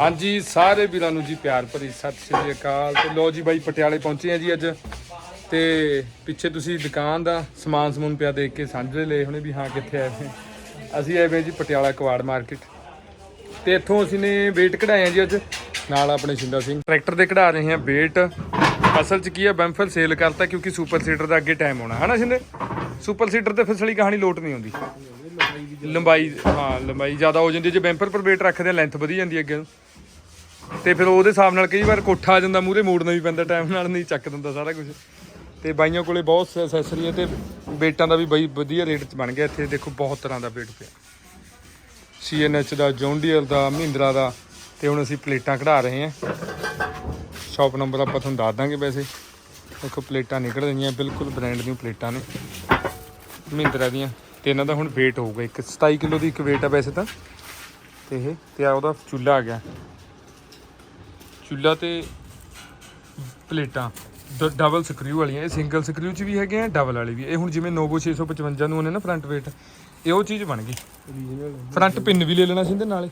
ਹਾਂਜੀ, ਸਾਰੇ ਵੀਰਾਂ ਨੂੰ ਜੀ ਪਿਆਰ ਭਰੀ ਸਤਿ ਸ੍ਰੀ ਅਕਾਲ। ਤੇ ਲੋ ਜੀ ਬਾਈ, ਪਟਿਆਲੇ ਪਹੁੰਚੇ ਆ ਜੀ ਅੱਜ। ਤੇ ਪਿੱਛੇ ਤੁਸੀਂ ਦੁਕਾਨ ਦਾ ਸਮਾਨ ਸਮੂਨ ਪਿਆ ਦੇਖ ਕੇ ਸਮਝ ਲਏ ਹੋਣੇ ਵੀ ਹਾਂ ਕਿੱਥੇ ਆਏ ਹੋਏ ਅਸੀਂ ਆਏ ਵੇ ਜੀ ਪਟਿਆਲਾ ਕਵਾੜ ਮਾਰਕੀਟ। ਤੇ ਇੱਥੋਂ ਅਸੀਂ ਨੇ ਵੇਟ ਕਢਾਏ ਜੀ ਅੱਜ। ਨਾਲ ਆਪਣੇ ਸ਼ਿੰਦਾ ਸਿੰਘ। ਟਰੈਕਟਰ ਦੇ ਕਢਾ ਰਹੇ ਹਾਂ ਵੇਟ ਅਸਲ 'ਚ ਕੀ ਹੈ ਬੰਫਰ ਸੇਲ ਕਰਤਾ ਕਿਉਂਕਿ ਸੁਪਰ ਸੀਡਰ ਦਾ ਅੱਗੇ ਟਾਈਮ ਹੋਣਾ ਹਨਾ ਸ਼ਿੰਦੇ? ਸੁਪਰ ਸੀਡਰ ਤੇ ਫਸਲੀ ਕਹਾਣੀ ਲੋਟ ਨਹੀਂ ਆਉਂਦੀ। ਲੰਬਾਈ, ਹਾਂ, ਲੰਬਾਈ ਜ਼ਿਆਦਾ ਹੋ ਜਾਂਦੀ ਜੇ ਬੈਂਪਰ ਪਰ ਵੇਟ ਰੱਖਦੇ ਆ ਲੈਂਥ ਵਧੀ ਜਾਂਦੀ ਹੈ ਅੱਗੇ ਨੂੰ। ਤੇ ਫਿਰ ਉਹਦੇ ਹਿਸਾਬ ਨਾਲ ਕਈ ਵਾਰ ਕੋਠਾ ਆ ਜਾਂਦਾ ਮੂਰੇ ਮੋੜਨਾ ਵੀ ਪੈਂਦਾ ਟਾਈਮ ਨਾਲ ਨਹੀਂ ਚੱਕ ਦਿੰਦਾ ਸਾਰਾ ਕੁਝ ਤੇ ਬਾਈਆਂ ਕੋਲੇ ਬਹੁਤ ਐਕਸੈਸਰੀ ਹੈ ਤੇ ਵੇਟਾਂ ਦਾ ਵੀ ਬਾਈ ਵਧੀਆ ਰੇਟ 'ਚ ਬਣ ਗਿਆ। ਇੱਥੇ ਦੇਖੋ ਬਹੁਤ ਤਰ੍ਹਾਂ ਦਾ ਵੇਟ ਪਿਆ। ਸੀਐਨਐਚ ਦਾ ਜੌਂਡੀਅਰ ਦਾ, ਮਹਿੰਦਰਾ ਦਾ, ਤੇ ਹੁਣ ਅਸੀਂ ਪਲੇਟਾਂ ਕਢਾ ਰਹੇ ਹਾਂ। ਸ਼ਾਪ ਨੰਬਰ ਆਪਾਂ ਤੁਹਾਨੂੰ ਦੱਸ ਦਾਂਗੇ ਵੈਸੇ। ਦੇਖੋ ਪਲੇਟਾਂ ਨਿਕਲ ਰਹੀਆਂ, ਬਿਲਕੁਲ ਬ੍ਰਾਂਡ ਦੀਆਂ ਪਲੇਟਾਂ ਨੇ। ਮਹਿੰਦਰਾ ਦੀਆਂ। ਤੇ ਇਹਨਾਂ ਦਾ ਹੁਣ weight ਹੋਊਗਾ ਇੱਕ 27 ਕਿਲੋ ਦੀ ਇੱਕ weight ਆ ਵੈਸੇ ਤਾਂ। ਤੇ ਇਹ ਤੇ ਆ ਉਹਦਾ ਚੁੱਲ੍ਹਾ ਆ ਗਿਆ। ਚੁੱਲ੍ਹਾ ਤੇ ਪਲੇਟਾਂ ਡਬਲ ਸਕਰੂ ਵਾਲੀਆਂ ਇਹ ਸਿੰਗਲ ਸਕਰੂ ਚ ਵੀ ਹੈਗੇ ਆ ਡਬਲ ਵਾਲੀ ਵੀ ਇਹ ਹੁਣ ਜਿਵੇਂ ਨੋਵੋ 655 ਨੂੰ ਉਹਨੇ ਨਾ ਫਰੰਟ weight ਇਹ ਉਹ ਚੀਜ਼ ਬਣ ਗਈ। ਫਰੰਟ ਪਿੰਨ ਵੀ ਲੈ ਲੈਣਾ ਸੀ ਇਹਦੇ ਨਾਲ।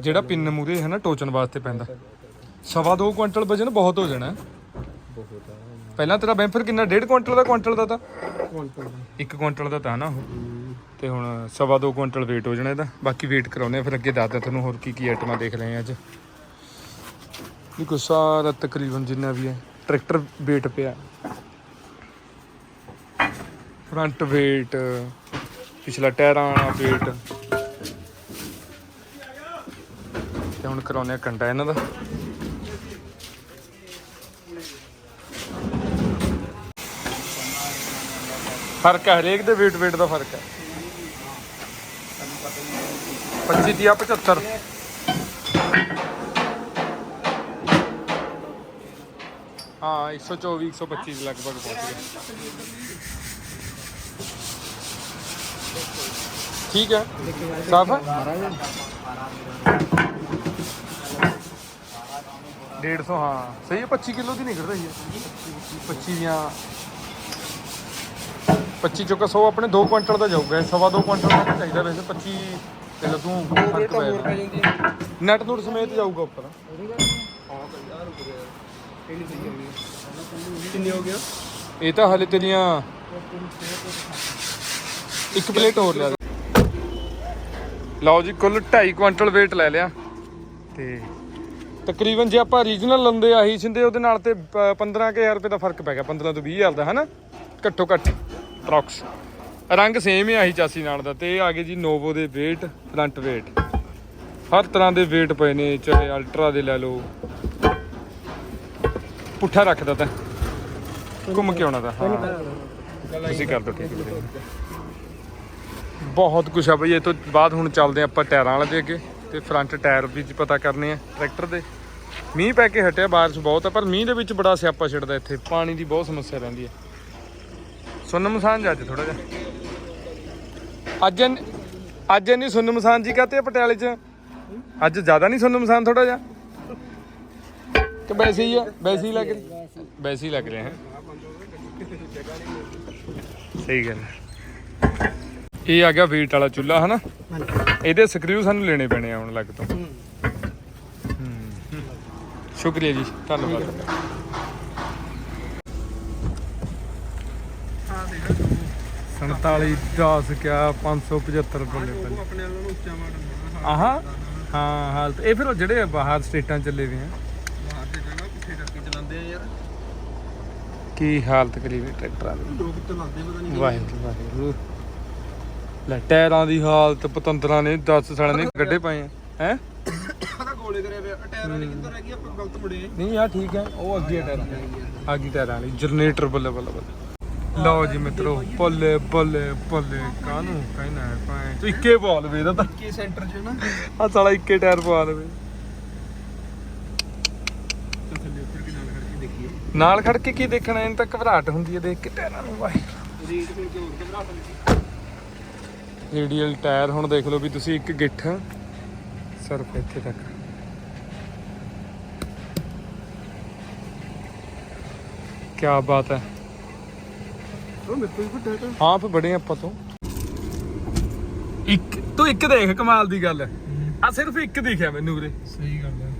ਜਿਹੜਾ ਪਿੰਨ ਮੂਰੇ ਹੈ ਨਾ ਟੋਚਨ ਵਾਸਤੇ ਪੈਂਦਾ। ਸਵਾ ਦੋ ਕੁਇੰਟਲ ਵਜਨ ਬਹੁਤ ਹੋ ਜਾਣਾ। ਪਹਿਲਾਂ ਤੇਰਾ ਬੈਂਫਰ ਕਿੰਨਾ? ਡੇਢ ਕੁਇੰਟਲ ਦਾ ਕੁਇੰਟਲ ਦਾ ਤਾਂ? ਇੱਕ ਕੁਇੰਟਲ ਦਾ ਤਾਂ ਨਾ ਉਹ। ਤੇ ਹੁਣ ਸਵਾ ਦੋ ਕੁਇੰਟਲ weight ਹੋ ਜਾਣਾ ਇਹਦਾ। ਬਾਕੀ weight ਕਰਾਉਨੇ ਆ ਫਿਰ ਅੱਗੇ ਦੱਸਦਾ ਤੁਹਾਨੂੰ ਹੋਰ ਕੀ ਕੀ ਆਈਟਮਾਂ ਦੇਖ ਰਹੇ ਆ ਅੱਜ। ਦੇਖੋ, ਸਾਰਾ ਤਕਰੀਬਨ ਜਿੰਨਾ ਵੀ ਹੈ ਟਰੈਕਟਰ weight ਪਿਆ। ਫਰੰਟ weight, ਪਿਛਲਾ ਟਾਇਰਾਂ ਵਾਲਾ weight ਤੇ ਹੁਣ ਕਰਾਉਨੇ ਆ ਕੰਡਾ ਇਹਨਾਂ ਦਾ। ਫ਼ਰਕ ਹੈ, ਹਰੇਕ ਦੇ weight weight ਦਾ ਫ਼ਰਕ ਹੈ। 25 ਦੀ 75 ਹਾਂ 124 125 ਦੇ ਲਗਭਗ ਪਹੁੰਚ ਗਿਆ ਠੀਕ ਹੈ। ਸਾਫ਼ ਹੈ? 150 ਹਾਂ। ਸਹੀ ਹੈ 25 ਕਿਲੋ ਦੀ ਨਿਕਲ ਰਹੀ ਹੈ 25 ਦੀਆਂ 25 ਚੋਂ 100 ਆਪਣੇ 2 ਕੁਇੰਟਲ ਦਾ ਜਾਊਗਾ, ਸਵਾ 2 ਕੁਇੰਟਲ ਦਾ ਚਾਹੀਦਾ ਵੈਸੇ 25 ਤੇ ਲੱਗੂ ਫ਼ਰਕ ਪੈ ਜਾਂਦਾ ਨੈਟ ਨੂਟ ਸਮੇਤ ਜਾਊਗਾ ਉੱਪਰ। ਕਿੰਨੇ ਹੋ ਗਿਆ ਇਹ ਤਾਂ ਹਲੇ ਤੇਰੀਆਂ ਇੱਕ ਪਲੇਟ ਹੋਰ ਲਿਆ। ਲਓ ਜੀ ਕੁੱਲ 2.5 ਕੁਇੰਟਲ weight ਲੈ ਲਿਆ। ਤੇ ਤਕਰੀਬਨ ਜੇ ਆਪਾਂ ਰੀਜਨਲ ਲੰਦੇ ਆਹੀ ਸਿੰਦੇ ਉਹਦੇ ਨਾਲ ਤੇ 15000 ਰੁਪਏ ਦਾ ਫ਼ਰਕ ਪੈ ਗਿਆ। 15 ਤੋਂ 20000 ਦਾ ਹਨਾ? ਘੱਟੋ ਘੱਟ ਪ੍ਰੋਕਸ ਰੰਗ ਸੇਮ ਹੀ ਆਹੀ ਚਾਸੀ ਨਾਲ ਦਾ ਤੇ ਇਹ ਆ ਗਏ ਜੀ ਨੋਵੋ ਦੇ weight ਫਰੰਟ weight ਹਰ ਤਰ੍ਹਾਂ ਦੇ weight ਪਏ ਨੇ, ਚਾਹੇ ਅਲਟਰਾ ਦੇ ਲੈ ਲਓ। ਪੁੱਠਾ ਰੱਖਦਾ ਤਾਂ। ਘੁੰਮ ਕੇ ਆਉਣਾ ਤਾਂ, ਹਾਂ। ਤੁਸੀਂ ਕਰ ਦਿਓ ਠੀਕ ਹੈ ਬਹੁਤ ਕੁਛ ਆ ਬਈ, ਇਹ ਤੋਂ ਬਾਅਦ ਹੁਣ ਚੱਲਦੇ ਹਾਂ ਆਪਾਂ ਟਾਇਰਾਂ ਵਾਲੇ ਦੇ ਅੱਗੇ ਤੇ ਫਰੰਟ ਟਾਇਰ ਵੀ ਪਤਾ ਕਰਨੇ ਆ, ਟਰੈਕਟਰ ਦੇ। ਮੀਂਹ ਪੈ ਕੇ ਹਟਿਆ ਬਾਰਿਸ਼ ਬਹੁਤ ਆ, ਪਰ ਮੀਂਹ ਦੇ ਵਿੱਚ ਬੜਾ ਸਿਆਪਾ ਛਿੜਦਾ ਇੱਥੇ, ਪਾਣੀ ਦੀ ਬਹੁਤ ਸਮੱਸਿਆ ਰਹਿੰਦੀ ਹੈ। ਸੁੰਨ ਮਸਾਨ ਅੱਜ ਥੋੜਾ ਜਿਹਾ। ਅੱਜ ਅੱਜ ਨਹੀਂ ਸੁੰਨ ਮਸਾਨ ਜੀ ਕਹਤੇ ਪਟਿਆਲੇ 'ਚ। ਅੱਜ ਜ਼ਿਆਦਾ ਨਹੀਂ ਸੁੰਨ ਮਸਾਨ ਥੋੜਾ ਜਿਹਾ। ਕਿ ਵੈਸੇ ਹੀ ਆ ਵੈਸੇ ਹੀ ਲੱਗ ਰਿਹਾ। ਵੈਸੇ ਹੀ ਲੱਗ ਰਿਹਾ ਹੈ। ਸਹੀ ਗੱਲ ਹੈ। ਇਹ ਆ ਗਿਆ weight ਵਾਲਾ ਚੁੱਲ੍ਹਾ ਹਨਾ? ਇਹਦੇ ਸਕਰੂ ਸਾਨੂੰ ਲੈਣੇ ਪੈਣੇ ਆ ਹੁਣ ਲੱਗ ਤੋਂ। ਸ਼ੁਕਰੀਆ ਜੀ ਧੰਨਵਾਦ। 47 10 ਕਿਆ 575 ਬੱਲੇ ਬੱਲੇ ਆਪਣੇ ਵਾਲੋਂ ਨੂੰ ਉੱਚਾ ਮਾਰਨ ਆਹਾ ਹਾਂ ਹਾਲਤ ਇਹ ਫਿਰ ਉਹ ਜਿਹੜੇ ਬਾਹਰ ਸਟੇਟਾਂ ਚੱਲੇ ਵੀ ਆ। ਬਾਹਰ ਦੇ ਜਗ੍ਹਾ ਪਿੱਛੇ ਕਰਕੇ ਚਲਾਉਂਦੇ ਆ ਯਾਰ। ਕੀ ਹਾਲਤ ਕਰੀ ਵੀ ਟਰੈਕਟਰਾਂ ਦੀ। ਲੋਕ ਚਲਾਉਂਦੇ ਪਤਾ ਨਹੀਂ ਵਾਹਿਗੁਰੂ ਵਾਹਿਗੁਰੂ। ਲੈ ਟਾਇਰਾਂ ਦੀ ਹਾਲਤ ਪਤੰਦਰਾਂ ਨੇ 10 ਸਾਲਾਂ ਨੇ ਗੱਡੇ ਪਏ ਆ। ਹੈ? ਗੋਲੇ ਕਰਿਆ ਪਿਆ ਟਾਇਰ ਵਾਲੀ ਕਿੱਧਰ ਰਹਿ ਗਈ ਆਪਾਂ ਗਲਤ ਮੁੜੇ ਨਹੀਂ ਆ ਠੀਕ ਹੈ ਉਹ ਅੱਗੇ ਆ ਟਾਇਰਾਂ। ਅੱਗੇ ਟਾਇਰਾਂ ਵਾਲੀ ਜਨਰੇਟਰ ਬੱਲੇ ਬੱਲੇ ਬੱਲੇ। ਲਓ ਜੀ ਮਿੱਤਰੋ ਬੱਲੇ ਬੱਲੇ ਬੱਲੇ ਕਾਹਨੂੰ ਕਹਿਣਾ ਹੈ ਭਾਂ ਤੂੰ ਇੱਕੇ ਪਾ ਲਵੇ ਇਹਦਾ ਤਾਂ। ਕੀ ਸੈਂਟਰ 'ਚ ਨਾ। ਆ ਸਾਲਾ ਇੱਕੇ ਟਾਇਰ ਪਾ ਲਵੇ ਨਾਲ ਖੜ ਕੇ ਕੀ ਦੇਖਣਾ ਇਹਨਾਂ ਤਾਂ ਘਬਰਾਹਟ ਹੁੰਦੀ ਹੈ ਦੇਖ ਕੇ ਟਾਇਰਾਂ ਨੂੰ ਵਾਹਿਗੁਰੂ। ਰੇਟ ਮਿਲ ਕੇ ਹੋਰ ਘਬਰਾ ਪਈ ਰੇਡੀਅਲ ਟਾਇਰ ਹੁਣ ਦੇਖ ਲਓ ਵੀ ਤੁਸੀਂ ਇੱਕ ਗਿੱਠ ਸਿਰਫ ਇੱਥੇ ਤੱਕ। ਕੀ ਬਾਤ ਹੈ। ਉਹ ਮੇਰੇ ਕੋਲ ਵੱਡਾ ਤਾਂ। ਹਾਂ ਫੇ ਬੜੇ ਆਪਾਂ ਤੋਂ। ਇੱਕ ਤੂੰ ਇੱਕ ਦੇਖ ਕਮਾਲ ਦੀ ਗੱਲ। ਆ ਸਿਰਫ ਇੱਕ ਦਿਖਿਆ ਮੈਨੂੰ ਵੀਰੇ ਸਹੀ ਗੱਲ ਹੈ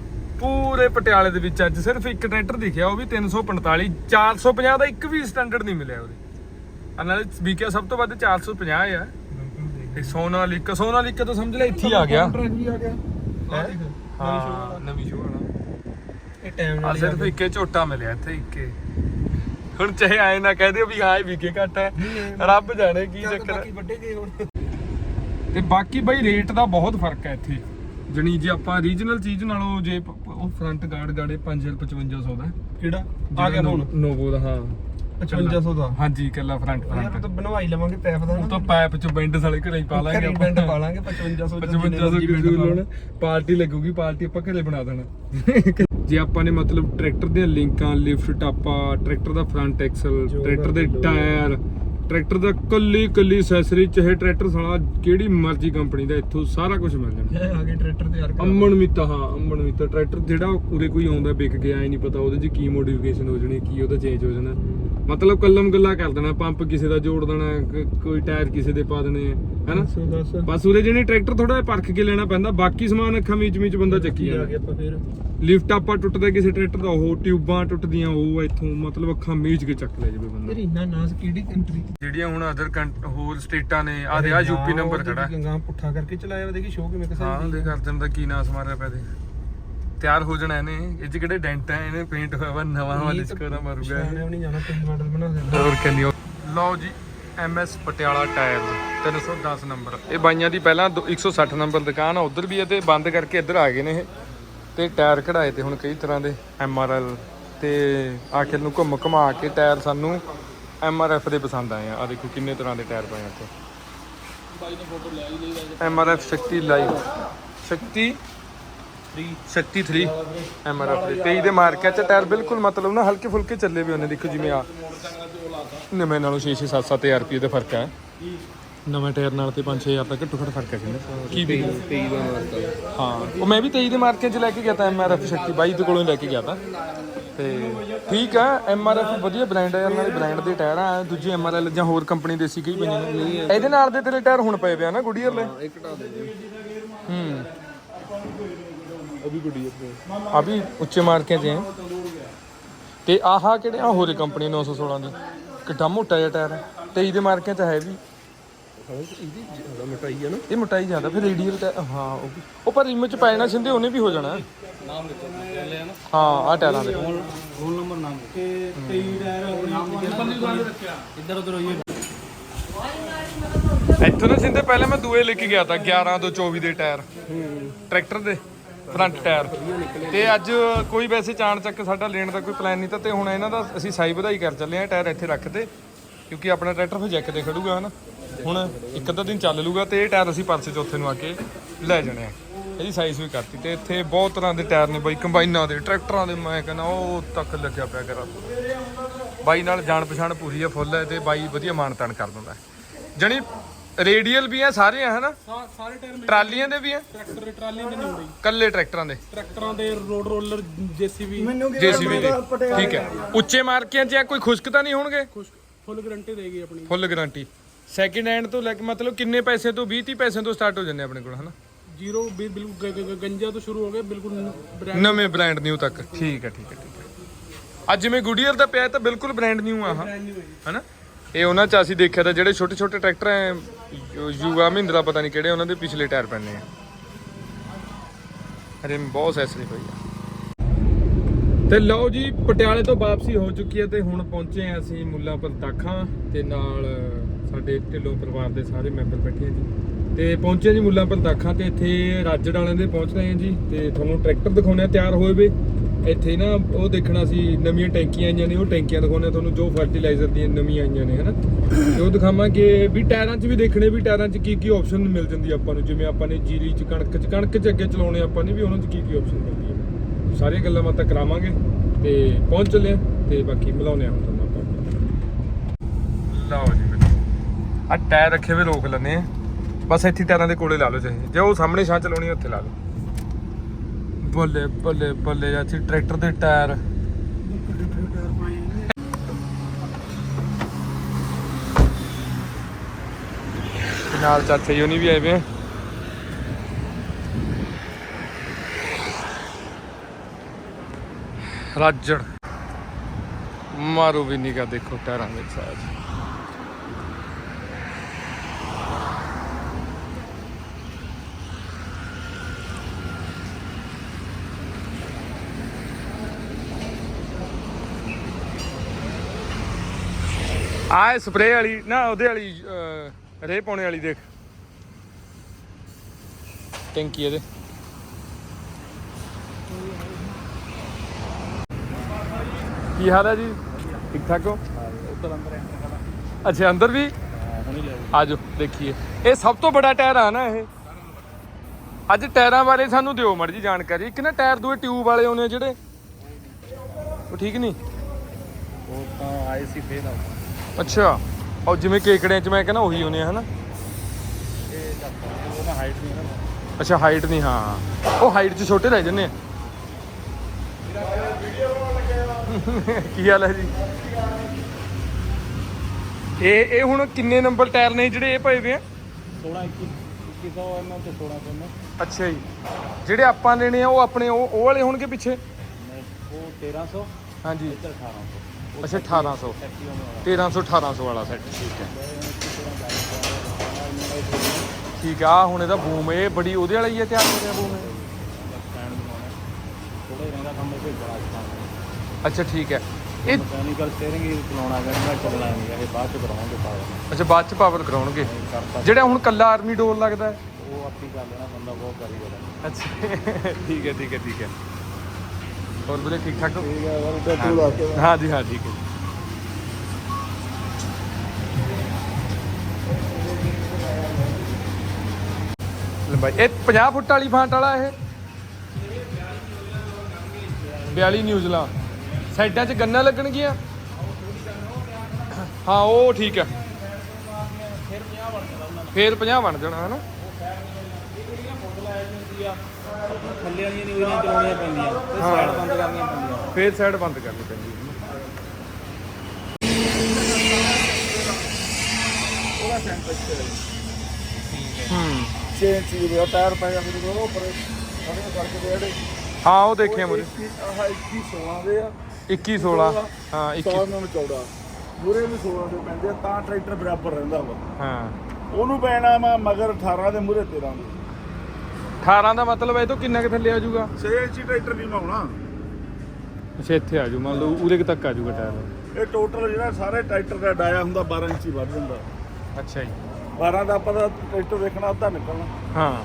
ਪੂਰੇ ਪਟਿਆਲੇ ਦੇ ਵਿੱਚ ਅੱਜ ਸਿਰਫ ਇੱਕ ਟਰੈਕਟਰ ਦਿਖਿਆ ਉਹ ਵੀ 345 450 ਦਾ ਇੱਕ ਵੀ ਸਟੈਂਡਰਡ ਨਹੀਂ ਮਿਲਿਆ ਉਹਦੇ ਆ ਨਾਲੇ ਵਿਕਿਆ ਸਭ ਤੋਂ ਵੱਧ 450 ਆ। ਤੇ ਸੋਨਾਲੀਕਾ ਸੋਨਾਲੀਕਾ ਤਾਂ ਸਮਝ ਲੈ ਇੱਥੇ ਹੀ ਆ ਗਿਆ। ਟਰੈਕ ਵੀ ਆ ਗਿਆ ਹੈਂ? ਹਾਂ ਨਵੀਂ ਸ਼ੋਅ ਇਹ ਟਾਈਮ ਆ ਨਾਲ ਸਿਰਫ ਇੱਕੇ ਝੋਟਾ ਮਿਲਿਆ ਇੱਥੇ ਇੱਕੇ ਹੁਣ ਚਾਹੇ ਆਏ ਨਾ ਕਹਿ ਦਿਓ ਵੀ ਹਾਂ ਇਹ ਵਿਕੇ ਘੱਟ ਹੈ। ਰੱਬ ਜਾਣੇ ਕੀ ਚੱਕਰ ਹੈ। ਬਾਕੀ ਵੱਡੇ ਗਏ ਹੁਣ। ਤੇ ਬਾਕੀ ਬਈ ਰੇਟ ਦਾ ਬਹੁਤ ਫ਼ਰਕ ਹੈ ਇੱਥੇ। ਜਣੀ ਜੇ ਆਪਾਂ ਰੀਜਨਲ ਚੀਜ਼ ਨਾਲੋਂ ਜੇ ਪ- ਉਹ ਫਰੰਟ ਗਾਰਡ ਗਾੜੇ 5500 ਦਾ ਕਿਹੜਾ? ਆ ਗਿਆ ਹੁਣ। ਨੋਵੋ ਦਾ ਹਾਂ। 5500 ਦਾ। ਹਾਂਜੀ ਇਕੱਲਾ ਫਰੰਟ ਯਾਰ ਫਰੰਟ ਤਾਂ ਬਣਵਾਈ ਲਵਾਂਗੇ ਪੈਪ ਦਾ। ਉਹ ਤਾਂ ਪਾਈਪ ਚ ਬੈਂਡ ਸਾਲੇ ਘਰੇ ਹੀ ਪਾ ਲਾਂਗੇ ਬੈਂਡ ਪਾ ਲਾਂਗੇ 5500 ਦਾ 5500 ਕਿਲੋ ਲਾਉਣਾ। ਪਾਰਟੀ ਲੱਗੂਗੀ ਪਾਰਟੀ ਆਪਾਂ ਘਰੇ ਬਣਾ ਦੇਣਾ। ਜੇ ਆਪਾਂ ਨੇ ਮਤਲਬ ਟਰੈਕਟਰ ਦੀਆਂ ਲਿੰਕਾਂ ਲਿਫਟ ਟਾਪਾ ਟਰੈਕਟਰ ਦਾ ਫਰੰਟ ਐਕਸਲ ਟਰੈਕਟਰ ਦੇ। ਟਾਇਰ ਟਰੈਕਟਰ ਦਾ ਕੱਲੀ ਕੱਲੀ ਐਕਸੈਸਰੀ ਚਾਹੇ ਟਰੈਕਟਰ ਸਾਲਾ ਕਿਹੜੀ ਮਰਜ਼ੀ ਕੰਪਨੀ ਦਾ ਇੱਥੋਂ ਸਾਰਾ ਕੁਝ ਮਿਲ ਜਾਣਾ। ਇਹ ਆ ਗਏ ਟਰੈਕਟਰ ਤਿਆਰ ਕਰ ਅੰਮਣ ਮੀਤਾ ਹਾਂ ਅੰਮਣ ਮੀਤਾ ਟਰੈਕਟਰ ਜਿਹੜਾ ਉਰੇ ਕੋਈ ਆਉਂਦਾ ਵਿਕ ਗਿਆ ਐ ਨਹੀਂ ਪਤਾ ਉਹਦੇ 'ਚ ਕੀ ਮੋਡੀਫਿਕੇਸ਼ਨ ਹੋ ਜਣੀ ਕੀ ਉਹਦਾ ਚੇਂਜ ਹੋ ਜਾਣਾ। ਮਤਲਬ ਕੱਲਮ ਗੱਲਾ ਕਰ ਦੇਣਾ ਪੰਪ ਕਿਸੇ ਦਾ ਜੋੜ ਦੇਣਾ ਕੋਈ ਟਾਇਰ ਕਿਸੇ ਦੇ ਪਾ ਦੇਣੇ ਹੈਨਾ 110 ਬਸ ਉਰੇ ਜਿਹਨੇ ਟਰੈਕਟਰ ਥੋੜਾ ਜਿਹਾ ਪਰਖ ਕੇ ਲੈਣਾ ਪੈਂਦਾ ਬਾਕੀ ਸਮਾਨ ਅੱਖਾਂ ਮੀਚ ਬੰਦਾ ਚੱਕੀ ਆ ਜਾਂਦਾ। ਗਿਆ ਆਪਾਂ ਫਿਰ। ਲਿਫਟ ਆਪਾ ਟੁੱਟਦਾ ਕਿਸੇ ਟਰੈਕਟਰ ਦਾ ਉਹ ਟਿਊਬਾਂ ਟੁੱਟਦੀਆਂ ਉਹ ਇੱਥੋਂ ਮਤਲਬ ਅੱਖਾਂ ਮੀਚ ਕੇ ਚੱਕ ਲੈ ਜਾਵੇ ਬੰਦਾ। ਰੀਨਾ ਨਾਸ ਕਿਹੜੀ ਕੰਟਰੀ ਜਿਹੜੀਆਂ ਹੁਣ ਅਦਰ ਹੋਰ ਸਟੇਟਾਂ ਨੇ ਆ ਦੇ ਆ ਯੂਪੀ ਨੰਬਰ ਖੜਾ। ਗੰਗਾ ਪੁੱਠਾ ਕਰਕੇ ਚਲਾਇਆ ਵਾ ਦੇਖੀ ਸ਼ੋਅ ਕਿਵੇਂ ਕਿਸੇ ਹਾਂ ਦੇ ਕਰਦਨ ਦਾ ਕੀ ਨਾਸ ਮਾਰਿਆ ਪਿਆ ਦੇ ਤਿਆਰ ਹੋ ਜਾਣਾ ਇਹਨੇ ਇਹ ਚ ਕਿਹੜੇ ਡੈਂਟ ਆ ਇਹਨੇ ਪੇਂਟ ਹੋਇਆ ਵਾ ਨਵਾਂ ਨਵਾਂ ਡਿਸਕੋਰਾ ਮਾਰੂਗਾ ਇਹ। ਨਹੀਂ ਜਾਣਾ ਕੋਈ ਮਾਡਲ ਬਣਾ ਦੇਣਾ। ਹੋਰ ਕਹਿੰਦੀ ਲਓ ਜੀ ਐਮਐਸ ਪਟਿਆਲਾ ਟਾਇਰ 310 ਨੰਬਰ ਇਹ ਬਾਈਆਂ ਦੀ ਪਹਿਲਾਂ ਦੋ- 160 ਨੰਬਰ ਦੁਕਾਨ ਆ ਉਧਰ ਵੀ ਹੈ ਤੇ ਬੰਦ ਕਰਕੇ ਇੱਧਰ ਆ ਗਏ ਨੇ ਇਹ। ਤੇ ਟਾਇਰ ਕਢਾਏ ਤੇ ਹੁਣ ਕਈ ਤਰ੍ਹਾਂ ਦੇ ਐਮਆਰਐਲ ਤੇ ਆਖਿਰ ਨੂੰ ਘੁੰਮ ਘੁਮਾ ਕੇ ਟਾਇਰ ਸਾਨੂੰ ਐਮਆਰਐਫ ਦੇ ਪਸੰਦ ਆਏ ਆ। ਆ ਦੇਖੋ ਕਿੰਨੇ ਤਰ੍ਹਾਂ ਦੇ ਟਾਇਰ ਪਏ ਆ ਇੱਥੇ। MRF Shakti live. Shakti 3 Shakti 3 MRF ਦੇ। 23 ਦੇ ਮਾਰਕਾ ਚ ਟਾਇਰ ਬਿਲਕੁਲ ਮਤਲਬ ਨਾ ਹਲਕੇ ਫੁਲਕੇ ਚੱਲੇ ਵੀ ਉਹਨੇ। ਦੇਖੋ ਜਿਵੇਂ ਆ। ਨਵੇਂ ਨਾਲੋਂ 6 6 7 7000 ਰੁਪਏ ਦਾ ਫ਼ਰਕ ਹੈ ਨਵੇਂ ਟਾਇਰ ਨਾਲ ਤੇ 5 6000 ਦਾ ਘੱਟੋ ਘੱਟ ਫ਼ਰਕ ਹੈ ਕਹਿੰਦੇ ਕੀ ਵੀ 23 ਦਾ ਮਾਰਕਾ ਹਾਂ ਉਹ ਮੈਂ ਵੀ 23 ਦੇ ਮਾਰਕੇ ਚ ਲੈ ਕੇ ਗਿਆ ਤਾਂ ਐਮਆਰਐਫ ਸ਼ਕਤੀ 22 ਦੇ ਕੋਲੋਂ ਲੈ ਕੇ ਗਿਆ ਤਾਂ। ਤੇ ਠੀਕ ਆ ਐਮਆਰਐਫ ਵਧੀਆ ਬ੍ਰਾਂਡ ਹੈ ਨਾਲੇ ਬ੍ਰਾਂਡ ਦੇ ਟਾਇਰ ਆ ਦੂਜੀ ਐਮਆਰਐਲ ਜਾਂ ਹੋਰ ਕੰਪਨੀ ਦੇ ਸੀ ਕਈ ਪਈਆਂ ਨੇ। ਇਹਦੇ ਨਾਲ ਦੇ ਤੇਰੇ ਟਾਇਰ ਹੁਣ ਪਏ ਪਿਆ ਨਾ ਗੁੱਡੀਅਰ ਲੈ ਇਹ ਘਟਾ ਦੇ ਜੀ ਹੂੰ। ਉਹ ਵੀ ਗੁੱਡੀ ਹੈ ਆ ਵੀ ਉੱਚੇ ਮਾਰਕਿਆਂ 'ਚ ਹੈ। ਤੇ ਆਹਾ ਕਿਹੜੇ ਆ? ਹੋਰੇ ਕੰਪਨੀ 916 ਦੀ। ਕਿੱਡਾ ਮੋਟਾ ਜਿਹਾ ਟਾਇਰ ਹੈ। 23 ਦੇ ਮਾਰਕਿਆਂ 'ਚ ਹੈ ਵੀ। ਇਹਦੀ ਜ਼ਿਆਦਾ ਮਟਾਈ ਹੈ ਨਾ ਇਹ ਮੋਟਾਈ ਜ਼ਿਆਦਾ ਫਿਰ ਰੇਡੀਅਲ ਹਾਂ ਉਹ ਵੀ। ਉਹ ਪਰ ਰਿਮ 'ਚ ਪੈ ਜਾਣਾ ਸਿੰਦੇ ਉਹਨੇ ਵੀ ਹੋ ਜਾਣਾ। ਨਾਮ ਲਿਖੋ ਲੈ ਨਾ। ਹਾਂ ਆ ਟਾਇਰਾਂ ਦੇ। ਰੋਲ ਨੰਬਰ ਨਾਮ ਤੇ 23 ਟਾਇਰ ਨਾਮ ਲਿਖਿਆ ਇੱਧਰ ਉਧਰ ਹੋਈ ਇੱਥੋਂ ਨਾ ਸਿੰਦੇ ਪਹਿਲਾਂ ਮੈਂ ਦੂਏ ਲੈ ਕੇ ਗਿਆ ਤਾਂ 11 ਤੋਂ 24 ਦੇ ਟਾਇਰ। ਟਰੈਕਟਰ ਦੇ ਫਰੰਟ ਟਾਇਰ। ਤੇ ਅੱਜ ਕੋਈ ਵੈਸੇ ਚਾਣ ਚੱਕ ਸਾਡਾ ਲੈਣ ਦਾ ਕੋਈ ਪਲਾਨ ਨਹੀਂ ਤਾਂ ਤੇ ਹੁਣ ਇਹਨਾਂ ਦਾ ਅਸੀਂ ਸਾਈ ਵਧਾਈ ਕਰ ਚੱਲੇ ਆ ਟਾਇਰ ਇੱਥੇ ਰੱਖਦੇ ਕਿਉਂਕਿ ਆਪਣਾ ਟਰੈਕਟਰ ਫਿਰ ਜੈਕ ਤੇ ਖੜੂਗਾ ਹਨਾ। ਹੁਣ ਇੱਕ ਅੱਧਾ ਦਿਨ ਚੱਲ ਲੂਗਾ ਤੇ ਇਹ ਟਾਇਰ ਅਸੀਂ ਪਰਸੇ ਚੌਥੇ ਨੂੰ ਆ ਕੇ ਲੈ ਜਾਣੇ ਆ। ਇਹਦੀ ਸਾਈਜ਼ ਵੀ ਕਰਤੀ ਤੇ ਇੱਥੇ ਬਹੁਤ ਤਰ੍ਹਾਂ ਦੇ ਟਾਇਰ ਨੇ ਬਾਈ ਕੰਬਾਈਨਾਂ ਦੇ ਟਰੈਕਟਰਾਂ ਦੇ ਮੈਂ ਕਹਿੰਦਾ ਉਹ ਤੱਕ ਲੱਗਿਆ ਪਿਆ ਕਰਾ ਬਾਈ ਨਾਲ ਜਾਣ ਪਛਾਣ ਪੂਰੀ ਆ ਫੁੱਲ ਹੈ ਤੇ ਬਾਈ ਵਧੀਆ ਮਾਨ ਤਾਨ ਕਰ ਦਿੰਦਾ। ਜਣੀ ਰੇਡੀਅਲ ਵੀ ਆ ਸਾਰੇ ਆ ਹਨਾ ਸਾਰੇ ਟਾਇਰ ਟਰਾਲੀਆਂ ਦੇ ਵੀ ਆ? ਟਰੈਕਟਰ ਟਰਾਲੀ ਦੇ ਨਹੀਂ ਕੱਲੇ ਟਰੈਕਟਰਾਂ ਦੇ। ਟਰੈਕਟਰਾਂ ਦੇ ਰੋਡ ਰੋਲਰ ਜੀਸੀਬੀ। ਜੀਸੀਬੀ ਦੇ। ਠੀਕ ਹੈ। ਉੱਚੇ ਮਾਰਕਿਆਂ 'ਚ ਕੋਈ ਖੁਸ਼ਕ ਤਾਂ ਨਹੀਂ ਹੋਣਗੇ? ਫੁੱਲ ਗਾਰੰਟੀ ਦੇਗੀ ਆਪਣੀ। Full guarantee. ਸੈਕਿੰਡ ਹੈਂਡ ਤੋਂ ਲੈ ਕੇ ਮਤਲਬ ਕਿੰਨੇ ਪੈਸੇ ਤੋਂ 20 30 ਪੈਸੇ ਤੋਂ ਸਟਾਰਟ ਹੋ ਜਾਂਦੇ ਆਪਣੇ ਕੋਲ ਹਨਾ? ਜ਼ੀਰੋ ਬਿਲਕੁਲ ਗ- ਗ- ਗੰਜਾ ਤੋਂ ਸ਼ੁਰੂ ਹੋ ਗਏ ਬਿਲਕੁਲ ਬ੍ਰਾਂਡ ਨਵੇਂ ਬ੍ਰਾਂਡ ਨਿਊ ਤੱਕ। ਠੀਕ ਹੈ ਠੀਕ ਹੈ ਠੀਕ ਹੈ ਅੱਜ ਜਿਵੇਂ ਗੁਡੀਅਰ ਦਾ ਪਿਆ ਇਹ ਤਾਂ ਬਿਲਕੁਲ ਬ੍ਰਾਂਡ ਨਿਊ ਆ ਹਨਾ? ਇਹ ਉਹਨਾਂ ਚ ਅਸੀਂ ਦੇਖਿਆ ਤਾਂ ਜਿਹੜੇ ਛੋਟੇ ਛੋਟੇ ਟਰੈਕਟਰ ਐ ਯੂਗਾ ਮਹਿੰਦਰਾ ਪਤਾ ਨਹੀਂ ਕਿਹੜੇ ਉਹਨਾਂ ਦੇ ਪਿਛਲੇ ਟਾਇਰ ਪੈਣੇ ਆ। ਅਰੇ ਬਹੁਤ ਐਸਰੀ ਹੋਈ ਆ। ਤੇ ਲਓ ਜੀ ਪਟਿਆਲੇ ਤੋਂ ਵਾਪਸੀ ਹੋ ਚੁੱਕੀ ਹੈ ਤੇ ਹੁਣ ਪਹੁੰਚੇ ਆ ਅਸੀਂ ਮੁੱਲਾਂਪੁਰ ਦਾਖਾਂ ਤੇ ਨਾਲ ਸਾਡੇ ਢਿੱਲੋਂ ਪਰਿਵਾਰ ਦੇ ਸਾਰੇ ਮੈਂਬਰ ਬੈਠੇ ਆ ਜੀ। ਤੇ ਪਹੁੰਚੇ ਜੀ ਮੁੱਲਾਂਪੁਰ ਦਾਖਾਂ ਤੇ, ਇੱਥੇ ਰਾਜੜ ਵਾਲਿਆਂ ਦੇ ਪਹੁੰਚ ਰਹੇ ਆ ਜੀ। ਤੇ ਤੁਹਾਨੂੰ ਟਰੈਕਟਰ ਦਿਖਾਉਣੇ ਆ, ਤਿਆਰ ਹੋਏ ਵੇ। ਇੱਥੇ ਨਾ ਉਹ ਦੇਖਣਾ ਸੀ, ਨਵੀਆਂ ਟੈਂਕੀਆਂ ਆਈਆਂ ਨੇ, ਉਹ ਟੈਂਕੀਆਂ ਦਿਖਾਉਣੇ ਆ ਤੁਹਾਨੂੰ, ਜੋ ਫਰਟੀਲਾਈਜ਼ਰ ਦੀਆਂ ਨਵੀਆਂ ਆਈਆਂ ਨੇ, ਹਨਾ? ਤੇ ਉਹ ਦਿਖਾਵਾਂਗੇ ਵੀ ਟਾਇਰਾਂ 'ਚ ਵੀ ਦੇਖਣੇ, ਵੀ ਟਾਇਰਾਂ 'ਚ ਕੀ ਕੀ ਆਪਸ਼ਨ ਮਿਲ ਜਾਂਦੀ ਆਪਾਂ ਨੂੰ। ਜਿਵੇਂ ਆਪਾਂ ਨੇ ਜੀਰੀ 'ਚ ਕਣਕ 'ਚ ਕਣਕ 'ਚ ਅੱਗੇ ਚਲਾਉਣੇ ਆਪਾਂ ਨੇ, ਵੀ ਉਹਨਾਂ 'ਚ ਕੀ ਕੀ ਆਪਸ਼ਨ ਮਿਲਦੀ ਹੈ ਸਾਰੀਆਂ ਗੱਲਾਂ ਬਾਤਾਂ ਕਰਾਵਾਂਗੇ ਤੇ ਪਹੁੰਚ ਚੱਲੇ ਆ ਤੇ ਬਾਕੀ ਮਿਲਾਉਂਦੇ ਆ ਹੁਣ ਤੁਹਾਨੂੰ ਆਪਾਂ। ਲਓ ਆ ਟਾਇਰ ਰੱਖੇ ਵੇ ਰੋਕ ਲੈਨੇ ਆ। ਬਸ ਇੱਥੇ ਟਾਇਰਾਂ ਦੇ ਕੋਲੇ ਲਾ ਲਓ ਚਾਹੇ। ਜੇ ਉਹ ਸਾਹਮਣੇ ਛਾਂ ਚਲਾਉਣੀ ਉੱਥੇ ਲਾ ਲਓ। ਬੱਲੇ ਬੱਲੇ ਬੱਲੇ ਚਾਚੀ ਟਰੈਕਟਰ ਦੇ ਟਾਇਰ। ਨਾਲ ਚਾਚੇ ਯੂਨੀ ਵੀ ਆਏ ਵੇ। ਰਾਜੜ। ਮਾਰੂ ਵੀ ਨਿਗਾ ਦੇਖੋ ਟਾਇਰਾਂ ਦੇ ਸਾਜ। ਆਏ ਸਪਰੇਅ ਵਾਲੀ ਨਾ ਉਹਦੇ ਵਾਲੀ ਅਹ, ਪਾਉਣੇ ਵਾਲੀ ਦੇਖ। ਟੈਂਕੀ ਇਹਦੇ। ਕੀ ਹਾਲ ਹੈ ਜੀ? ਠੀਕ ਠਾਕ ਹੋ? ਉੱਤਰ ਅੰਦਰ ਐਂਟਰ ਕਰਾ ਅੱਛਾ ਅੰਦਰ ਵੀ? ਹੁਣੀ ਲੈ ਆਜੋ ਦੇਖੀਏ। ਇਹ ਸਭ ਤੋਂ ਵੱਡਾ ਟਾਇਰ ਆ ਨਾ ਇਹ। ਅੱਜ ਟਾਇਰਾਂ ਬਾਰੇ ਸਾਨੂੰ ਦਿਓ ਮੜ ਜੀ ਜਾਣਕਾਰੀ। ਇੱਕ ਨਾ ਟਾਇਰ ਦੂਏ ਟਿਊਬ ਵਾਲੇ ਆਉਨੇ ਜਿਹੜੇ। ਉਹ ਠੀਕ ਨਹੀਂ? ਉਹ ਤਾਂ ਆਏ ਸੀ ਫੇਲ ਆ ਅੱਛਾ। ਉਹ ਜਿਵੇਂ ਕੇਕੜਿਆਂ ਚ ਮੈਂ ਕਹਿੰਦਾ ਉਹੀ ਆਉਨੇ ਆ ਹਨਾ? ਇਹ ਜਾਂਦਾ ਉਹ ਨਾ ਹਾਈਟ ਨਹੀਂ ਨਾ ਅੱਛਾ ਹਾਈਟ ਨਹੀਂ ਹਾਂ। ਉਹ ਹਾਈਟ 'ਚ ਛੋਟੇ ਰਹਿ ਜੰਨੇ ਕੀ ਹਾਲ ਹੈ ਜੀ? ਇਹ ਇਹ ਹੁਣ ਕਿੰਨੇ ਨੰਬਰ ਟਾਇਰ ਨੇ ਜਿਹੜੇ ਇਹ ਪਏ ਵੇ ਆ? 16 21 2100 mm ਤੇ 1600 mm ਅੱਛਾ ਜੀ। ਜਿਹੜੇ ਆਪਾਂ ਲੈਣੇ ਆ ਉਹ ਆਪਣੇ ਉਹ ਉਹ ਵਾਲੇ ਹੋਣਗੇ ਪਿੱਛੇ? ਉਹ 1300 ਹਾਂਜੀ। ਇੱਧਰ 1800 ਅੱਛਾ 1800 ਐਕਟਿਵ ਵਾਲਾ 1300 1800 ਵਾਲਾ ਸੈੱਟ ਠੀਕ ਹੈ। ਠੀਕ ਆ ਹੁਣ ਇਹਦਾ ਬੂਮ ਇਹ ਬੜੀ ਉਹਦੇ ਵਾਲਾ ਹੀ ਹੈ ਤਿਆਰ ਹੋ ਰਿਹਾ ਬੂਮ ਇਹ? ਅੱਛਾ ਠੀਕ ਹੈ। ਇਹ ਮਕੈਨੀਕਲ ਸਟੀਅਰਿੰਗ ਹੀ ਚਲਾਉਣਾ ਹੈ ਮੈਂ ਚੱਲਣਾ ਨਹੀਂ ਇਹ ਬਾਅਦ ਚ ਕਰਾਉਂਗੇ ਪਾਵਰ ਅੱਛਾ ਬਾਅਦ ਚ ਪਾਵਰ ਕਰਾਉਣਗੇ। ਜਿਹੜਾ ਹੁਣ ਕੱਲਾ ਆਰਮੀ ਡੋਰ ਲੱਗਦਾ ਉਹ ਆਪੀ ਕਰ ਲੈਣਾ ਬੰਦਾ ਬਹੁਤ ਕਰੀ ਅੱਛਾ ਠੀਕ ਹੈ ਠੀਕ ਹੈ ਠੀਕ ਹੈ। ਹੋਰ ਵੀਰੇ ਠੀਕ ਠਾਕ ਹੋ? ਠੀਕ ਹੈ ਜੀ ਹਾਂ ਠੀਕ ਹੈ। ਲੰਬਾਈ ਇਹ 50 ਫੁੱਟ ਵਾਲੀ ਫਾਂਟ ਵਾਲਾ ਇਹ? 42 ਨਿਊਜ਼ਲਾ ਸਾਈਡਾਂ 'ਚ ਗੰਨਾ ਲੱਗਣਗੀਆਂ? ਹਾਂ ਉਹ ਠੀਕ ਹੈ। ਫੇਰ 50 ਬਣ ਜਾਣਾ ਹਨਾ? ਥੱਲੇ ਵਾਲੀਆਂ ਨਹੀਂ ਉਹਦੀਆਂ ਚਲਾਉਣੀਆਂ ਪੈਂਦੀਆਂ ਤੇ ਹਾਂ। ਸਾਈਡ ਬੰਦ ਕਰਨੀਆਂ ਪੈਂਦੀਆਂ। ਫੇਰ ਸਾਈਡ ਬੰਦ ਕਰਨੀ ਪੈਂਦੀ ਹੈ। ਉਹਦਾ ਚੇਂਜ ਉਹ ਟਾਇਰ ਪੈ ਜਾਂਦੇ ਨੇ ਉਹ ਪਰ ਖੜੇ ਕਰਕੇ ਦੇ ਜਿਹੜੇ ਹਾਂ ਉਹ ਦੇਖਿਆ ਮੁਰੇ। ਆਹ 21 16 ਦੇ ਆ। 21 16 ਹਾਂ 21 100 ਨੂੰ ਚੌੜਾ। ਮੂਰੇ ਵੀ 16 ਦੇ ਪੈਂਦੇ ਆ ਤਾਂ ਟਰੈਕਟਰ ਬਰਾਬਰ ਰਹਿੰਦਾ ਵਾ। ਹਾਂ। ਉਹਨੂੰ ਪੈਣਾ ਮੈਂ ਮਗਰ 18 ਦੇ ਮੂਰੇ 13 ਦੇ। 18 ਦਾ ਮਤਲਬ ਇਹ ਤੋਂ ਕਿੰਨਾ ਕੁ ਥੱਲੇ ਆ ਜਾਊਗਾ? 6 ਇੰਚੀ ਟਰੈਕਟਰ ਨਹੀਂ ਮਾਉਣਾ ਅੱਛਾ ਇੱਥੇ ਆ ਜਾਊ ਮੰਨ ਲਓ ਉਰੇ ਕੁ ਤੱਕ ਆ ਜਾਊਗਾ ਟਾਇਰ। ਇਹ ਟੋਟਲ ਜਿਹੜਾ ਸਾਰੇ ਟਰੈਕਟਰ ਦਾ ਡਾਇਆ ਹੁੰਦਾ 12 ਇੰਚੀ ਵੱਧ ਜਾਂਦਾ। ਅੱਛਾ ਜੀ। 12 ਦਾ ਆਪਾਂ ਦਾ ਟਰੈਕਟਰ ਦੇਖਣਾ ਅੱਧਾ ਨਿਕਲਣਾ। ਹਾਂ।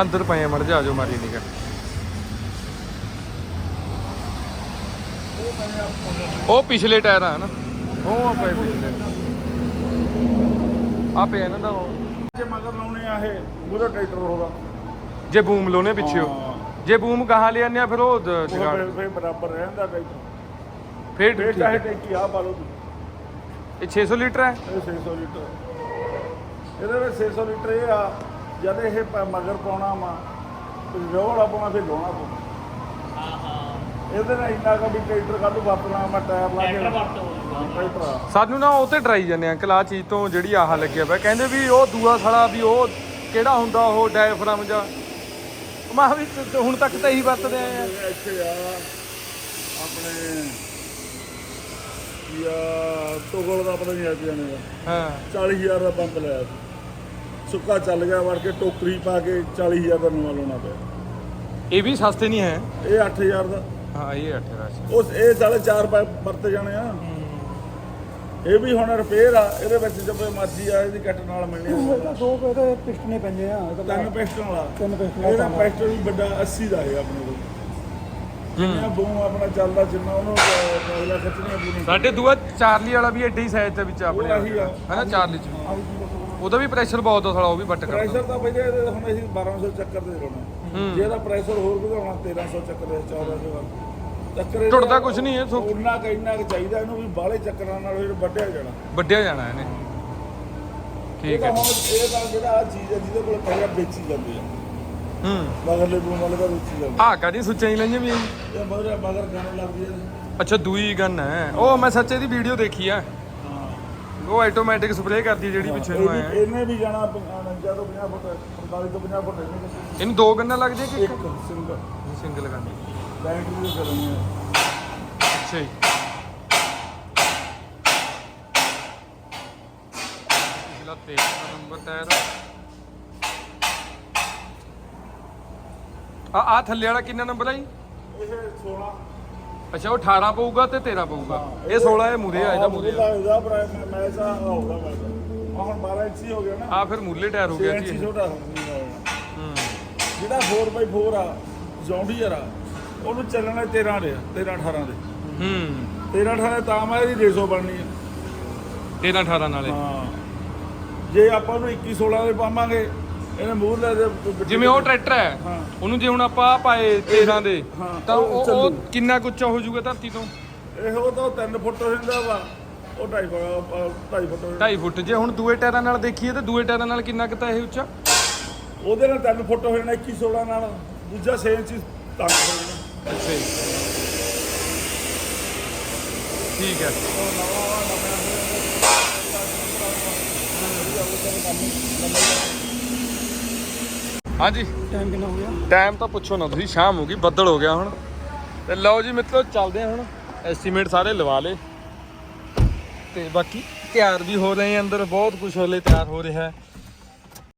ਅੰਦਰ ਪਏ ਮੜ ਜਾ ਜਾਓ ਮਾਰੀ ਨਿਕਾ ਉਹ ਪਿਛਲੇ ਟਾਇਰ ਆ ਨਾ ਉਹ ਆ ਪਏ ਪਿਛਲੇ। ਆ ਇਹਨਾਂ ਦਾ ਉਹ। ਜੇ ਮਗਰ ਲਾਉਣੇ ਆ ਇਹ ਮੂਰੇ ਟਰੈਕਟਰ ਹੋਗਾ ਜੇ ਬੂਮ ਲੋਨੇ ਪਿੱਛੇ ਜੇ ਬੂਮ ਕਹਾਂ ਲੈ ਆਨੇ ਆ ਫਿਰ ਉਹ ਦ- ਜਗਾੜ ਫਿਰ- ਫਿਰ ਬਰਾਬਰ ਰਹਿੰਦਾ ਟਰੈਕਟਰ। ਫੇਰ ਫੇਰ ਠੀਕ ਚਾਹੇ ਹੈ। ਟੈਂਕੀ ਆ ਪਾ ਲਓ ਇਹ 600 ਲੀਟਰ ਹੈ? ਇਹ 600 ਲੀਟਰ। ਇਹਦੇ ਵਿੱਚ 600 ਲੀਟਰ ਇਹ ਆ ਜਦ ਇਹ ਪ- ਮਗਰ ਪਾਉਣਾ ਵਾ ਰੋੜਾ ਪਾਉਣਾ ਫਿਰ ਲੋਣਾ ਪਾਉਣਾ ਇਹਦੇ ਨਾਲ ਇੰਨਾ ਕਾ ਵੀ ਟਰੈਕਟਰ ਕੱਢ ਵਰਤਣਾ ਮੈਂ ਟਾਇਰ ਲਾ ਕੇ। ਟਰੈਕਟਰ ਆ। ਸਾਨੂੰ ਨਾ ਉਹ ਤੇ ਡਰਾਈ ਜਾਂਦੇ ਆ ਅੰਕਲ ਆਹ ਚੀਜ਼ ਤੋਂ ਜਿਹੜੀ ਆਹ ਲੱਗਿਆ ਪਿਆ ਕਹਿੰਦੇ ਵੀ ਉਹ ਦੂਆ ਸਾਲਾ ਵੀ ਉਹ ਕਿਹੜਾ ਹੁੰਦਾ ਉਹ ਡਾਇਫਰਮ ਜਾਂ? ਮੈਂ ਵੀ ਤ- ਹੁਣ ਤੱਕ ਤਾਂ ਇਹੀ ਵਰਤਦੇ ਆਏ ਆ। ਇੱਥੇ ਆ ਆਪਣੇ ਯਾ ਟੋਗਲ ਦਾ ਪਤਾ ਨਹੀਂ ਅੱਜ ਜਾਣੇ ਦਾ ਹਾਂ। 40000 ਦਾ ਪੰਪ ਲਿਆ ਸੀ। ਸੁੱਕਾ ਚੱਲ ਗਿਆ ਵੜ ਕੇ ਟੋਕਰੀ ਪਾ ਕੇ 40000 ਦਾ ਨਵਾਂ ਲਾਉਣਾ ਪਿਆ। ਇਹ ਵੀ ਸਸਤੇ ਨਹੀਂ ਹੈ? ਇਹ 8000 ਦਾ। ਹਾਂ ਇਹ 8 ਰਾਸ਼ ਉਸ ਇਹ ਸਾਲੇ ਚਾਰ ਪੈ ਵਰਤ ਜਾਣੇ ਆ। ਇਹ ਵੀ ਹੁਣ ਰਿਪੇਅਰ ਆ ਇਹਦੇ ਵਿੱਚ ਜਦੋਂ ਮਰਜ਼ੀ ਆ ਇਹਦੀ ਕੱਟ ਨਾਲ ਮਿਲਣੀ ਆ। ਦੋ ਇਹਦੇ ਪਿਸਟਨੇ ਪੈਂਦੇ ਆ ਤਿੰਨ ਪਿਸਟਨ ਵਾਲਾ। ਤਿੰਨ ਪਿਸਟਨ ਇਹਦਾ ਪਿਸਟਨ ਵੀ ਵੱਡਾ 80 ਦਾ ਹੈ ਆਪਣੇ ਕੋਲ। ਜਿੰਨਾ ਬੂਮ ਆਪਣਾ ਚੱਲਦਾ ਜਿੰਨਾ ਉਹਨੂੰ ਅਗਲਾ ਖਿੱਚਣੇ ਪੂਰੀ ਸਾਡੇ ਦੂਆ ਚਾਰਲੀ ਵਾਲਾ ਵੀ ਐਡੀ ਸਾਈਜ਼ ਦੇ ਵਿੱਚ ਆਪਣੇ ਉਹ ਆਹੀ ਆ। ਹੈਨਾ ਚਾਰਲੀ ਚ। ਉਹਦਾ ਵੀ ਪ੍ਰੈਸ਼ਰ ਬਹੁਤ ਆ ਸਾਲਾ ਉਹ ਵੀ ਬੱਟ ਕਰਦਾ। ਪ੍ਰੈਸ਼ਰ ਤਾਂ ਇਹਦੇ ਹੁਣ ਅਸੀਂ 1200 ਚੱਕਰ ਦੇ ਲਾਉਣਾ। ਜੇ ਇਹਦਾ ਪ੍ਰੈਸ਼ਰ ਹੋਰ ਵਧਾਉਣਾ 1300 ਚੱਕਰ ਦੇ 1400 ਦਾ ਚੱਕਰ ਟੁੱਟਦਾ ਕੁਛ ਨਹੀਂ ਇਹ, ਸੋ- ਉਨਾ ਕੁ ਇੰਨਾ ਕੁ ਚਾਹੀਦਾ ਇਹਨੂੰ ਵੀ ਬਾਹਲੇ ਚੱਕਰਾਂ ਨਾਲ ਇਹ ਵੱਢਿਆ ਜਾਣਾ। ਵੱਡਿਆ ਜਾਣਾ ਇਹਨੇ। ਇਹ ਠੀਕ ਹੈ। ਇਹ ਤਾਂ ਜਿਹੜਾ ਆ ਚੀਜ਼ ਹੈ ਜਿਹਦੇ ਕੋਲ ਪੈਸਾ ਵੇਚੀ ਜਾਂਦੀ ਆ ਹੂੰ। ਮਗਰਲੇ ਬੂਮ ਵਾਲੇ ਦਾ ਵੇਚੀ ਜਾਂਦੀ ਆਹ ਕਾਦੀ ਸੁੱਚਾਂ ਹੀ ਲਈਆਂ ਵੀ ਇਹ? ਮਗਰ ਮਗਰ ਗਾਣੇ ਲੱਗਦੀ ਹੈ। ਅੱਛਾ ਦੂਈ ਗਨ ਹੈ। ਉਹ ਮੈਂ ਸੱਚੇ ਦੀ ਵੀਡੀਓ ਦੇਖੀ ਆ। ਹਾਂ। ਉਹ ਆਟੋਮੈਟਿਕ ਸਪਰੇਅ ਕਰਦੀ ਹੈ ਜਿਹੜੀ ਪਿੱਛੇ ਨੂੰ ਆਇਆ। ਇਹਨੇ ਵੀ ਜਾਣਾ 49 ਤੋਂ 50 ਫੁੱਟ 45 ਤੋਂ 50 ਫੁੱਟ ਇਹਨੇ। ਦੋ ਗੰਨਾਂ ਲੱਗਦੀਆਂ ਕਿ ਇੱਕ? ਸਿੰਗਲ। ਸਿੰਗਲ ਕਰਨੀ ਬੈਟਰੀ ਦੀ ਕਰਨੀ ਹੈ। ਅੱਛਾ ਜੀ। ਪਿਛਲਾ 13 ਨੰਬਰ ਟਾਇਰ ਆ ਆ ਥੱਲੇ ਵਾਲਾ ਕਿੰਨਾ ਨੰਬਰ ਆ ਜੀ? ਇਹ 16 ਅੱਛਾ ਉਹ 18 ਪਊਗਾ ਤੇ 13 ਪਊਗਾ। ਇਹ 16 ਇਹ ਮੂਰੇ ਆ ਇਹਦਾ ਮੂਰੇ ਆ। ਇਹਦਾ ਪ੍ਰਾਈਮ ਮੈਚ ਆ ਹੋਊਗਾ ਮੈਚ ਆ ਹੁਣ 12 ਇੰਚੀ ਹੋ ਗਿਆ ਨਾ। ਆ ਫਿਰ ਮੂਲੇ ਟਾਇਰ ਹੋ 6 ਗਿਆ ਜੀ ਇਹ। ਛੋਟਾ ਹੋ ਹੂੰ। ਜਿਹੜਾ 4x4 ਆ ਜੌਂਡੀਅਰ ਆ ਉਹਨੂੰ ਚੱਲਣਾ 13 ਦੇ 13 18 ਦੇ। ਹੂੰ। 13 18 ਤਾਂ ਮੈਂ ਇਹਦੀ 150 ਬਣਨੀ ਆ। 13 18 ਨਾਲੇ। ਹਾਂ। ਜੇ ਆਪਾਂ ਉਹਨੂੰ 21 16 ਦੇ ਪਾਵਾਂਗੇ ਇਹਨੇ ਮੂੰਹ ਲੈ ਦੇ ਜਿਵੇਂ ਉਹ ਟਰੈਕਟਰ ਹੈ ਹਾਂ। ਉਹਨੂੰ ਜੇ ਹੁਣ ਆਪਾਂ ਪਾਏ 13 ਦੇ ਹਾਂ, ਤਾਂ ਉਹ ਉਹ ਉਹ ਚੱਲੂ। ਕਿੰਨਾ ਕੁ ਉੱਚਾ ਹੋ ਜਾਊਗਾ ਧਰਤੀ ਤੋਂ? ਇਹ ਤਾਂ 3 ਫੁੱਟ ਹੋ ਜਾਂਦਾ ਵਾ ਉਹ 2.5 2.5 ਫੁੱਟ ਹੋ ਜਾਂਦਾ 2.5 ਫੁੱਟ ਜੇ ਹੁਣ ਦੂਏ ਟਾਇਰਾਂ ਨਾਲ ਦੇਖੀਏ ਤਾਂ ਦੂਏ ਟਾਇਰਾਂ ਨਾਲ ਕਿੰਨਾ ਕੁ ਤਾਂ ਇਹ ਉੱਚਾ? ਉਹਦੇ ਨਾਲ 3 ਫੁੱਟ ਹੋ ਜਾਣਾ 21 16 ਨਾਲ ਦੂਜਾ 6 ਇੰਚੀ ਤੰਗ ਹੋ ਜਾਣਾ। ਅੱਛਾ ਜੀ। ਠੀਕ ਹੈ। ਹਾਂਜੀ। ਟਾਈਮ ਕਿੰਨਾ ਹੋ ਗਿਆ? ਟਾਈਮ ਤਾਂ ਪੁੱਛੋ ਨਾ ਤੁਸੀਂ ਸ਼ਾਮ ਹੋ ਗਈ ਬੱਦਲ ਹੋ ਗਿਆ ਹੁਣ। ਤੇ ਲਓ ਜੀ ਮਿੱਤਰੋ ਚੱਲਦੇ ਆ ਹੁਣ। ਐਸਟੀਮੇਟ ਸਾਰੇ ਲਵਾ ਲੇ ਤੇ ਬਾਕੀ ਤਿਆਰ ਵੀ ਹੋ ਰਹੇ ਅੰਦਰ ਬਹੁਤ ਕੁਝ ਹਲੇ ਤਿਆਰ ਹੋ ਰਿਹਾ ਹੈ।